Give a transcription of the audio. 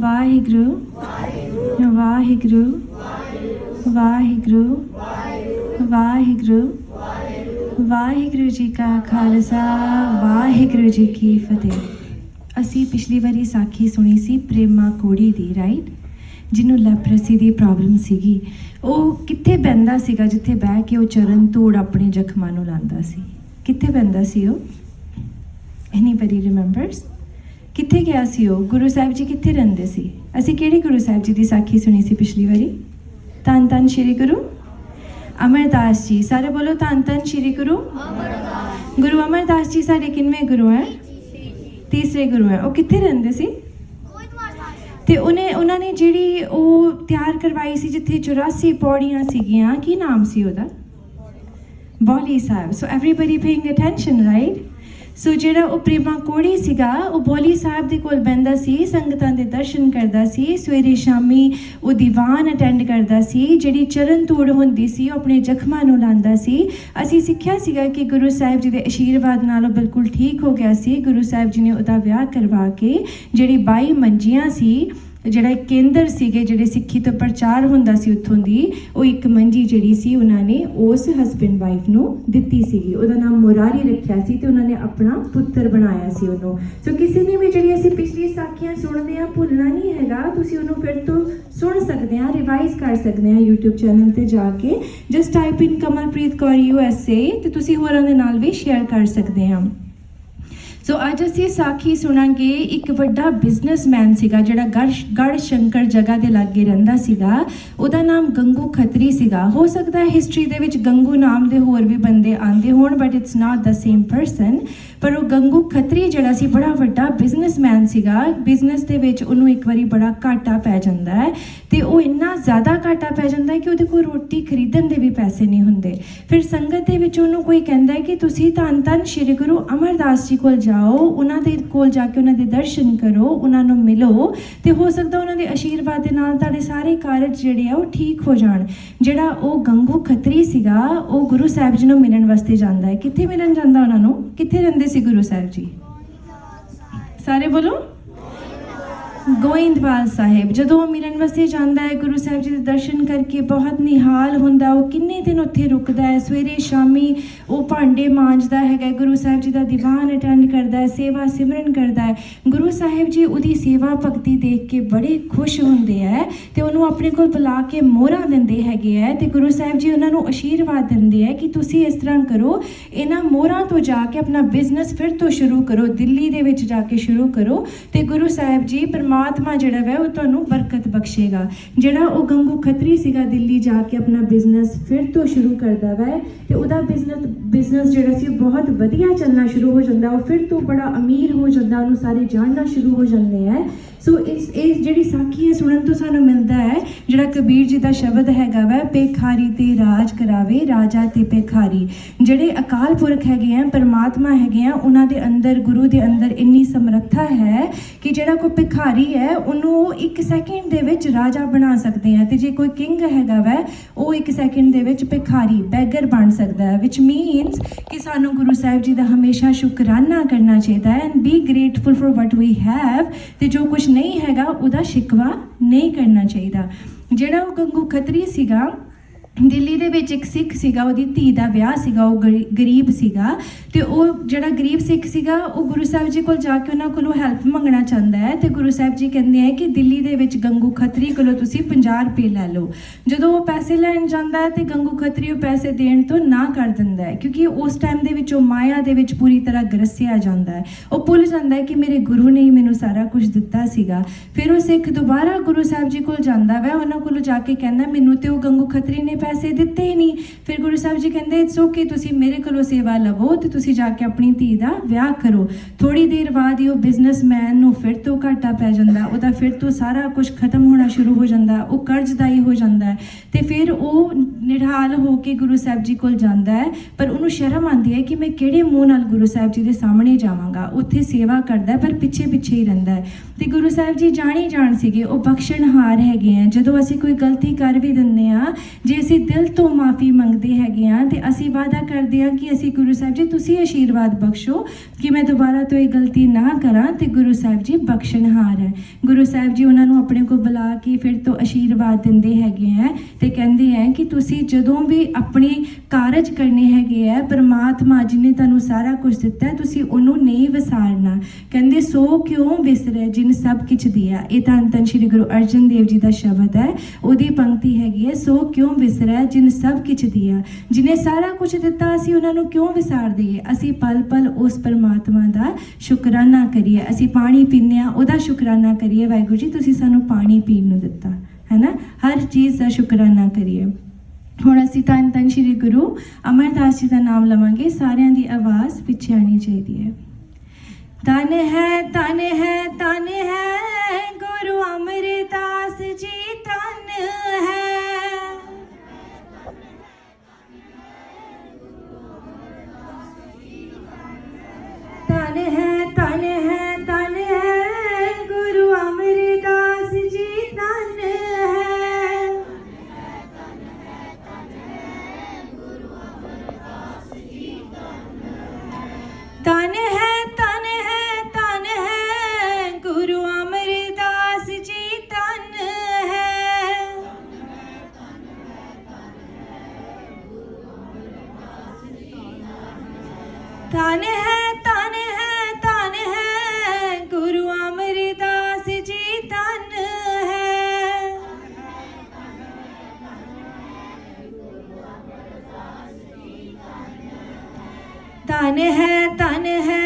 ਵਾਹਿਗੁਰੂ ਵਾਹਿਗੁਰੂ ਵਾਹਿਗੁਰੂ ਵਾਹਿਗੁਰੂ ਵਾਹਿਗੁਰੂ ਜੀ ਕਾ ਖਾਲਸਾ, ਵਾਹਿਗੁਰੂ ਜੀ ਕੀ ਫਤਿਹ। ਅਸੀਂ ਪਿਛਲੀ ਵਾਰੀ ਸਾਖੀ ਸੁਣੀ ਸੀ ਪ੍ਰੇਮਾ ਕੋੜੀ ਦੀ ਰਾਈਟ ਜਿਹਨੂੰ ਲੈਪਰਸੀ ਦੀ ਪ੍ਰੋਬਲਮ ਸੀਗੀ। ਉਹ ਕਿੱਥੇ ਬੈੰਦਾ ਸੀਗਾ ਜਿੱਥੇ ਬਹਿ ਕੇ ਉਹ ਚਰਨ ਧੂੜ ਆਪਣੇ ਜ਼ਖਮਾਂ ਨੂੰ ਲਾਂਦਾ ਸੀ? ਕਿੱਥੇ ਬੈੰਦਾ ਸੀ ਉਹ? ਐਨੀਬਡੀ ਰਿਮੈਂਬਰਸ ਕਿੱਥੇ ਗਿਆ ਸੀ ਉਹ? ਗੁਰੂ ਸਾਹਿਬ ਜੀ ਕਿੱਥੇ ਰਹਿੰਦੇ ਸੀ? ਅਸੀਂ ਕਿਹੜੇ ਗੁਰੂ ਸਾਹਿਬ ਜੀ ਦੀ ਸਾਖੀ ਸੁਣੀ ਸੀ ਪਿਛਲੀ ਵਾਰੀ? ਧੰਨ ਧੰਨ ਸ਼੍ਰੀ ਗੁਰੂ ਅਮਰਦਾਸ ਜੀ। ਸਾਰੇ ਬੋਲੋ ਧੰਨ ਧੰਨ ਸ਼੍ਰੀ ਗੁਰੂ ਅਮਰਦਾਸ। ਗੁਰੂ ਅਮਰਦਾਸ ਜੀ ਸਾਡੇ ਕਿੰਨਵੇਂ ਗੁਰੂ ਹੈ ਤੀਸਰੇ ਗੁਰੂ ਹੈ ਉਹ ਕਿੱਥੇ ਰਹਿੰਦੇ ਸੀ? ਤੇ ਉਹਨੇ, ਉਹਨਾਂ ਨੇ ਜਿਹੜੀ ਉਹ ਤਿਆਰ ਕਰਵਾਈ ਸੀ ਜਿੱਥੇ 84 ਪੌੜੀਆਂ ਸੀਗੀਆਂ, ਕੀ ਨਾਮ ਸੀ ਉਹਦਾ? ਬੋਲੀ ਸਾਹਿਬ। So everybody paying attention right so ਜਿਹੜਾ ਉਹ ਪ੍ਰੇਮਾ ਕੋੜੀ ਸੀਗਾ, ਉਹ ਬੋਲੀ ਸਾਹਿਬ ਦੇ ਕੋਲ ਬੈੰਦਾ ਸੀ, ਸੰਗਤਾਂ ਦੇ ਦਰਸ਼ਨ ਕਰਦਾ ਸੀ, ਸਵੇਰੇ ਸ਼ਾਮੀ ਉਹ ਦੀਵਾਨ ਅਟੈਂਡ ਕਰਦਾ ਸੀ, ਜਿਹੜੀ ਚਰਨ ਤੋੜ ਹੁੰਦੀ ਸੀ, ਉਹ ਆਪਣੇ ਜ਼ਖਮਾਂ ਨੂੰ ਲਾਂਦਾ ਸੀ। ਅਸੀਂ ਸਿੱਖਿਆ ਸੀਗਾ ਕਿ ਗੁਰੂ ਸਾਹਿਬ ਜੀ ਦੇ ਅਸ਼ੀਰਵਾਦ ਨਾਲ ਉਹ ਬਿਲਕੁਲ ਠੀਕ ਹੋ ਗਿਆ ਸੀ। ਗੁਰੂ ਸਾਹਿਬ ਜੀ ਨੇ ਉਹਦਾ ਵਿਆਹ ਕਰਵਾ ਕੇ ਜਿਹੜੀ 22 ਮੰਜੀਆਂ ਸੀ ਜਿਹੜਾ ਕੇਂਦਰ ਸੀਗੇ, ਜਿਹੜੇ ਸਿੱਖੀ ਤੋਂ ਪ੍ਰਚਾਰ ਹੁੰਦਾ ਸੀ ਉੱਥੋਂ ਦੀ, ਉਹ ਇੱਕ ਮੰਜੀ ਜਿਹੜੀ ਸੀ, ਉਹਨਾਂ ਨੇ ਉਸ ਹਸਬੰਡ ਵਾਈਫ ਨੂੰ ਦਿੱਤੀ ਸੀਗੀ। ਉਹਦਾ ਨਾਮ ਮੁਰਾਰੀ ਰੱਖਿਆ ਸੀ ਤੇ ਉਹਨਾਂ ਨੇ ਆਪਣਾ ਪੁੱਤਰ ਬਣਾਇਆ ਸੀ ਉਹਨੂੰ। ਸੋ ਕਿਸੇ ਨੇ ਵੀ ਜਿਹੜੀ ਅਸੀਂ ਪਿਛਲੀ ਸਾਖੀਆਂ ਸੁਣਦੇ ਆ ਭੁੱਲਣਾ ਨਹੀਂ ਹੈਗਾ। ਤੁਸੀਂ ਉਹਨੂੰ ਫਿਰ ਤੋਂ ਸੁਣ ਸਕਦੇ ਆ ਰਿਵਾਈਜ਼ ਕਰ ਸਕਦੇ ਆ YouTube ਚੈਨਲ ਤੇ ਜਾ ਕੇ। Just type in Kamalpreet Kaur USA ਤੇ ਤੁਸੀਂ ਹੋਰਾਂ ਦੇ ਨਾਲ ਵੀ ਸ਼ੇਅਰ ਕਰ ਸਕਦੇ ਆ ਸੋ ਅੱਜ ਅਸੀਂ ਸਾਖੀ ਸੁਣਾਂਗੇ, ਇੱਕ ਵੱਡਾ ਬਿਜ਼ਨਸਮੈਨ ਸੀਗਾ, ਜਿਹੜਾ ਗੜ ਗੜ ਸ਼ੰਕਰ ਜਗ੍ਹਾ ਦੇ ਲਾਗੇ ਰਹਿੰਦਾ ਸੀਗਾ। ਉਹਦਾ ਨਾਮ ਗੰਗੂ ਖਤਰੀ ਸੀਗਾ। ਹੋ ਸਕਦਾ ਹੈ ਹਿਸਟਰੀ ਦੇ ਵਿੱਚ ਗੰਗੂ ਨਾਮ ਦੇ ਹੋਰ ਵੀ ਬੰਦੇ ਆਂਦੇ ਹੋਣ but it's not the same person ਪਰ ਉਹ ਗੰਗੂ ਖੱਤਰੀ ਜਿਹੜਾ ਸੀ, ਬੜਾ ਵੱਡਾ ਬਿਜ਼ਨਸਮੈਨ ਸੀਗਾ। ਬਿਜ਼ਨਸ ਦੇ ਵਿੱਚ ਉਹਨੂੰ ਇੱਕ ਵਾਰੀ ਬੜਾ ਘਾਟਾ ਪੈ ਜਾਂਦਾ ਹੈ ਤੇ ਉਹ ਇੰਨਾ ਜ਼ਿਆਦਾ ਘਾਟਾ ਪੈ ਜਾਂਦਾ ਹੈ ਕਿ ਉਹਦੇ ਕੋਲ ਰੋਟੀ ਖਰੀਦਣ ਦੇ ਵੀ ਪੈਸੇ ਨਹੀਂ ਹੁੰਦੇ। ਫਿਰ ਸੰਗਤ ਦੇ ਵਿੱਚ ਉਹਨੂੰ ਕੋਈ ਕਹਿੰਦਾ ਹੈ ਕਿ ਤੁਸੀਂ ਧੰਨ ਧੰਨ ਸ਼੍ਰੀ ਗੁਰੂ ਅਮਰਦਾਸ ਜੀ ਕੋਲ ਜਾਓ, ਉਹਨਾਂ ਦੇ ਕੋਲ ਜਾ ਕੇ ਉਹਨਾਂ ਦੇ ਦਰਸ਼ਨ ਕਰੋ, ਉਹਨਾਂ ਨੂੰ ਮਿਲੋ ਤੇ ਹੋ ਸਕਦਾ ਉਹਨਾਂ ਦੇ ਆਸ਼ੀਰਵਾਦ ਦੇ ਨਾਲ ਤੁਹਾਡੇ ਸਾਰੇ ਕਾਰਜ ਜਿਹੜੇ ਆ, ਉਹ ਠੀਕ ਹੋ ਜਾਣ। ਜਿਹੜਾ ਉਹ ਗੰਗੂ ਖੱਤਰੀ ਸੀਗਾ, ਉਹ ਗੁਰੂ ਸਾਹਿਬ ਜੀ ਨੂੰ ਮਿਲਣ ਵਾਸਤੇ ਜਾਂਦਾ ਹੈ। ਕਿੱਥੇ ਮਿਲਣ ਜਾਂਦਾ ਉਹਨਾਂ ਨੂੰ? ਕਿੱਥੇ ਰਹਿੰਦੇ ਸੀ ਗੁਰੂ ਸਾਹਿਬ ਜੀ। ਸਾਰੇ ਬੋਲੋ? ਗੋਇੰਦਵਾਲ ਸਾਹਿਬ, ਜਦੋਂ ਉਹ ਮਿਲਣ ਵਾਸਤੇ ਜਾਂਦਾ ਹੈ, ਗੁਰੂ ਸਾਹਿਬ ਜੀ ਦੇ ਦਰਸ਼ਨ ਕਰਕੇ ਬਹੁਤ ਨਿਹਾਲ ਹੁੰਦਾ, ਉਹ ਕਿੰਨੇ ਦਿਨ ਉੱਥੇ ਰੁਕਦਾ ਹੈ? ਸਵੇਰੇ, ਸ਼ਾਮੀ ਉਹ ਭਾਂਡੇ ਮਾਂਜਦਾ ਹੈਗਾ, ਗੁਰੂ ਸਾਹਿਬ ਜੀ ਦਾ ਦੀਵਾਨ ਅਟੈਂਡ ਕਰਦਾ ਹੈ, ਸੇਵਾ ਸਿਮਰਨ ਕਰਦਾ ਹੈ। ਗੁਰੂ ਸਾਹਿਬ ਜੀ ਉਹਦੀ ਸੇਵਾ ਭਗਤੀ ਦੇਖ ਕੇ ਬੜੇ ਖੁਸ਼ ਹੁੰਦੇ ਹੈ ਤੇ ਉਹਨੂੰ ਆਪਣੇ ਕੋਲ ਬੁਲਾ ਕੇ ਮੋਹਰਾਂ ਦਿੰਦੇ ਹੈਗੇ ਹੈ ਤੇ ਗੁਰੂ ਸਾਹਿਬ ਜੀ ਉਹਨਾਂ ਨੂੰ ਆਸ਼ੀਰਵਾਦ ਦਿੰਦੇ ਹੈ ਕਿ ਤੁਸੀਂ ਇਸ ਤਰ੍ਹਾਂ ਕਰੋ, ਇਹਨਾਂ ਮੋਹਰਾਂ ਤੋਂ ਜਾ ਕੇ ਆਪਣਾ ਬਿਜ਼ਨਸ ਫਿਰ ਤੋਂ ਸ਼ੁਰੂ ਕਰੋ, ਦਿੱਲੀ ਦੇ ਵਿੱਚ ਜਾ ਕੇ ਸ਼ੁਰੂ ਕਰੋ ਤੇ ਗੁਰੂ ਸਾਹਿਬ ਜੀ ਪਰਮਾ ਪਰਮਾਤਮਾ ਜਿਹੜਾ ਵੈ, ਉਹ ਤੁਹਾਨੂੰ ਬਰਕਤ ਬਖਸ਼ੇਗਾ। ਜਿਹੜਾ ਉਹ ਗੰਗੂ ਖੱਤਰੀ ਸੀਗਾ ਦਿੱਲੀ ਜਾ ਕੇ ਆਪਣਾ ਬਿਜ਼ਨਸ ਫਿਰ ਤੋਂ ਸ਼ੁਰੂ ਕਰਦਾ ਵੈ, ਤੇ ਉਹਦਾ ਬਿਜ਼ਨਸ ਬਿਜ਼ਨਸ ਜਿਹੜਾ ਸੀ, ਉਹ ਬਹੁਤ ਵਧੀਆ ਚੱਲਣਾ ਸ਼ੁਰੂ ਹੋ ਜਾਂਦਾ। ਉਹ ਫਿਰ ਤੋਂ ਬੜਾ ਅਮੀਰ ਹੋ ਜਾਂਦਾ, ਉਹਨੂੰ ਸਾਰੇ ਜਾਣਨਾ ਸ਼ੁਰੂ ਹੋ ਜਾਂਦੇ ਹੈ ਸੋ ਇਸ ਇਹ ਜਿਹੜੀ ਸਾਖੀ ਹੈ ਸੁਣਨ ਤੋਂ ਸਾਨੂੰ ਮਿਲਦਾ ਹੈ, ਜਿਹੜਾ ਕਬੀਰ ਜੀ ਦਾ ਸ਼ਬਦ ਹੈਗਾ ਵੈ ਪੇਖਾਰੀ ਤੇ ਰਾਜ ਕਰਾਵੇ, ਰਾਜਾ ਤੇ ਪੇਖਾਰੀ ਜਿਹੜੇ ਅਕਾਲ ਪੁਰਖ ਹੈਗੇ ਆ, ਪਰਮਾਤਮਾ ਹੈਗੇ ਆ, ਉਹਨਾਂ ਦੇ ਅੰਦਰ, ਗੁਰੂ ਦੇ ਅੰਦਰ ਇੰਨੀ ਸਮਰੱਥਾ ਹੈ ਕਿ ਜਿਹੜਾ ਕੋਈ ਭਿਖਾਰੀ ਹੈ, ਉਹਨੂੰ ਉਹ ਇੱਕ ਸੈਕਿੰਡ ਦੇ ਵਿੱਚ ਰਾਜਾ ਬਣਾ ਸਕਦੇ ਆ। ਤੇ ਜੇ ਕੋਈ ਕਿੰਗ ਹੈਗਾ ਵੈ, ਉਹ ਇੱਕ ਸੈਕਿੰਡ ਦੇ ਵਿੱਚ ਭਿਖਾਰੀ ਬੈਗਰ ਬਣ ਸਕਦਾ ਹੈ, which means ਕਿ ਸਾਨੂੰ ਗੁਰੂ ਸਾਹਿਬ ਜੀ ਦਾ ਹਮੇਸ਼ਾ ਸ਼ੁਕਰਾਨਾ ਕਰਨਾ ਚਾਹੀਦਾ ਹੈ। And be grateful for what we have ਤੇ ਜੋ ਕੁਝ ਨਹੀਂ ਹੈਗਾ ਉਹਦਾ ਸ਼ਿਕਵਾ ਨਹੀਂ ਕਰਨਾ ਚਾਹੀਦਾ। ਜਿਹੜਾ ਉਹ ਗੰਗੂ ਖਤਰੀ ਸੀਗਾ ਦਿੱਲੀ ਦੇ ਵਿੱਚ ਇੱਕ ਸਿੱਖ ਸੀਗਾ, ਉਹਦੀ ਧੀ ਦਾ ਵਿਆਹ ਸੀਗਾ, ਉਹ ਗਰੀ- ਗਰੀਬ ਸੀਗਾ ਤੇ ਉਹ ਜਿਹੜਾ ਗਰੀਬ ਸਿੱਖ ਸੀਗਾ, ਉਹ ਗੁਰੂ ਸਾਹਿਬ ਜੀ ਕੋਲ ਜਾ ਕੇ ਉਹਨਾਂ ਕੋਲੋਂ ਹੈਲਪ ਮੰਗਣਾ ਚਾਹੁੰਦਾ ਹੈ ਤੇ ਗੁਰੂ ਸਾਹਿਬ ਜੀ ਕਹਿੰਦੇ ਆ ਕਿ ਦਿੱਲੀ ਦੇ ਵਿੱਚ ਗੰਗੂ ਖੱਤਰੀ ਕੋਲੋਂ ਤੁਸੀਂ 50 ਰੁਪਏ ਲੈ ਲਓ। ਜਦੋਂ ਉਹ ਪੈਸੇ ਲੈਣ ਜਾਂਦਾ ਹੈ ਤੇ ਗੰਗੂ ਖੱਤਰੀ ਉਹ ਪੈਸੇ ਦੇਣ ਤੋਂ ਨਾ ਕਰ ਦਿੰਦਾ ਹੈ, ਕਿਉਂਕਿ ਉਸ ਟਾਈਮ ਦੇ ਵਿੱਚ ਉਹ ਮਾਇਆ ਦੇ ਵਿੱਚ ਪੂਰੀ ਤਰ੍ਹਾਂ ਗਰਸਿਆ ਜਾਂਦਾ ਹੈ। ਉਹ ਭੁੱਲ ਜਾਂਦਾ ਹੈ ਕਿ ਮੇਰੇ ਗੁਰੂ ਨੇ ਹੀ ਮੈਨੂੰ ਸਾਰਾ ਕੁਝ ਦਿੱਤਾ ਸੀਗਾ। ਫਿਰ ਉਹ ਸਿੱਖ ਦੁਬਾਰਾ ਗੁਰੂ ਸਾਹਿਬ ਜੀ ਕੋਲ ਜਾਂਦਾ ਵੈ, ਉਹਨਾਂ ਕੋਲੋਂ ਜਾ ਕੇ ਕਹਿੰਦਾ, ਮੈਨੂੰ ਤੇ ਉਹ ਗੰਗੂ ਖੱਤਰੀ ਨੇ ਪੈਸੇ ਦਿੱਤੇ ਹੀ ਨਹੀਂ। ਫਿਰ ਗੁਰੂ ਸਾਹਿਬ ਜੀ ਕਹਿੰਦੇ ਇਟਸ ਓਕੇ ਤੁਸੀਂ ਮੇਰੇ ਕੋਲੋਂ ਸੇਵਾ ਲਵੋ ਤੇ ਤੁਸੀਂ ਜਾ ਕੇ ਆਪਣੀ ਧੀ ਦਾ ਵਿਆਹ ਕਰੋ। ਥੋੜੀ ਦੇਰ ਬਾਅਦ ਹੀ ਉਹ ਬਿਜ਼ਨਸਮੈਨ ਨੂੰ ਫਿਰ ਤੋਂ ਘਾਟਾ ਪੈ ਜਾਂਦਾ, ਉਹਦਾ ਫਿਰ ਤੋਂ ਸਾਰਾ ਕੁਝ ਖਤਮ ਹੋਣਾ ਸ਼ੁਰੂ ਹੋ ਜਾਂਦਾ, ਉਹ ਕਰਜ਼ਦਾਈ ਹੋ ਜਾਂਦਾ ਹੈ। ਤੇ ਫਿਰ ਉਹ ਨਿਰਹਾਲ ਹੋ ਕੇ ਗੁਰੂ ਸਾਹਿਬ ਜੀ ਕੋਲ ਜਾਂਦਾ ਹੈ, ਪਰ ਉਹਨੂੰ ਸ਼ਰਮ ਆਉਂਦੀ ਹੈ ਕਿ ਮੈਂ ਕਿਹੜੇ ਮੂੰਹ ਨਾਲ ਗੁਰੂ ਸਾਹਿਬ ਜੀ ਦੇ ਸਾਹਮਣੇ ਜਾਵਾਂਗਾ। ਉੱਥੇ ਸੇਵਾ ਕਰਦਾ ਪਰ ਪਿੱਛੇ ਪਿੱਛੇ ਹੀ ਰਹਿੰਦਾ ਹੈ। ਤੇ ਗੁਰੂ ਸਾਹਿਬ ਜੀ ਜਾਣੀ ਜਾਣ ਸੀਗੇ, ਉਹ ਬਖਸ਼ਣਹਾਰ ਹੈਗੇ ਆ। ਜਦੋਂ ਅਸੀਂ ਕੋਈ ਗਲਤੀ ਕਰ ਵੀ ਦਿੰਦੇ ਆ, ਜੇ ਅਸੀਂ ਦਿਲ ਤੋਂ ਮਾਫੀ ਮੰਗਦੇ ਹੈਗੇ ਆ, ਤੇ ਅਸੀਂ ਵਾਅਦਾ ਕਰਦੇ ਆ ਕਿ ਅਸੀਂ ਗੁਰੂ ਸਾਹਿਬ ਜੀ, ਤੁਸੀਂ ਆਸ਼ੀਰਵਾਦ ਬਖਸ਼ੋ ਕਿ ਮੈਂ ਦੁਬਾਰਾ ਤੋਂ ਇਹ ਗਲਤੀ ਨਾ ਕਰਾਂ ਤੇ ਗੁਰੂ ਸਾਹਿਬ ਜੀ ਬਖਸ਼ਣਹਾਰ ਹੈ। ਗੁਰੂ ਸਾਹਿਬ ਜੀ ਉਹਨਾਂ ਨੂੰ ਆਪਣੇ ਕੋਲ ਬੁਲਾ ਕੇ ਫਿਰ ਤੋਂ ਆਸ਼ੀਰਵਾਦ ਦਿੰਦੇ ਹੈਗੇ ਆ ਤੇ ਕਹਿੰਦੇ ਆ ਕਿ ਤੁਸੀਂ ਜਦੋਂ ਵੀ ਆਪਣੇ ਕਾਰਜ ਕਰਨੇ ਹੈਗੇ ਆ ਪ੍ਰਮਾਤਮਾ ਜਿਹਨੇ ਤੁਹਾਨੂੰ ਸਾਰਾ ਕੁਝ ਦਿੱਤਾ ਤੁਸੀਂ ਉਹਨੂੰ ਨਹੀਂ ਵਿਸਾਰਨਾ। ਕਹਿੰਦੇ, ਸੋ ਕਿਉਂ ਵਿਸਰੇ ਜਿਨ ਸਭ ਕਿਛ ਦਿਆ? ਇਹ ਤਾਂ ਤਨ ਸ਼੍ਰੀ ਗੁਰੂ ਅਰਜਨ ਦੇਵ ਜੀ ਦਾ ਸ਼ਬਦ ਹੈ। ਉਹਦੀ ਪੰਕਤੀ ਹੈਗੀ ਹੈ, ਸੋ ਕਿਉਂ ਵਿਸਰੇ ਜਿਨ ਸਭ ਕਿਛ ਦਿਆ? ਜਿਨੇ ਸਾਰਾ ਕੁਝ ਦਿੱਤਾ, ਅਸੀਂ ਉਹਨਾਂ ਨੂੰ ਕਿਉਂ ਵਿਸਾਰ ਦਈਏ? ਅਸੀਂ ਪਲ ਪਲ ਉਸ ਪਰਮਾਤਮਾ ਦਾ ਸ਼ੁਕਰਾਨਾ ਕਰੀਏ। ਅਸੀਂ ਪਾਣੀ ਪੀਂਦੇ ਹਾਂ, ਉਹਦਾ ਸ਼ੁਕਰਾਨਾ ਕਰੀਏ। ਵਾਹਿਗੁਰੂ ਜੀ, ਤੁਸੀਂ ਸਾਨੂੰ ਪਾਣੀ ਪੀਣ ਨੂੰ ਦਿੱਤਾ, ਹੈ ਨਾ? ਹਰ ਚੀਜ਼ ਦਾ ਸ਼ੁਕਰਾਨਾ ਕਰੀਏ। ਹੁਣ ਅਸੀਂ ਧੰਨ ਧੰਨ ਸ਼੍ਰੀ ਗੁਰੂ ਅਮਰਦਾਸ ਜੀ ਦਾ ਨਾਮ ਲਵਾਂਗੇ। ਸਾਰਿਆਂ ਦੀ ਆਵਾਜ਼ ਪਿੱਛੇ ਆਣੀ ਚਾਹੀਦੀ ਹੈ। ਤਨ ਹੈ ਤਨ ਹੈ ਤਨ ਹੈ ਗੁਰੂ ਅਮਰਦਾਸ ਤਨ ਹੈ ਤਨ ਹੈ ਤਨ ਹੈ ਗੁਰੂ ਅਮਰਦਾਸ ਜੀ ਤਨ ਹੈ ਤਨ ਹੈ ਤਨ ਹੈ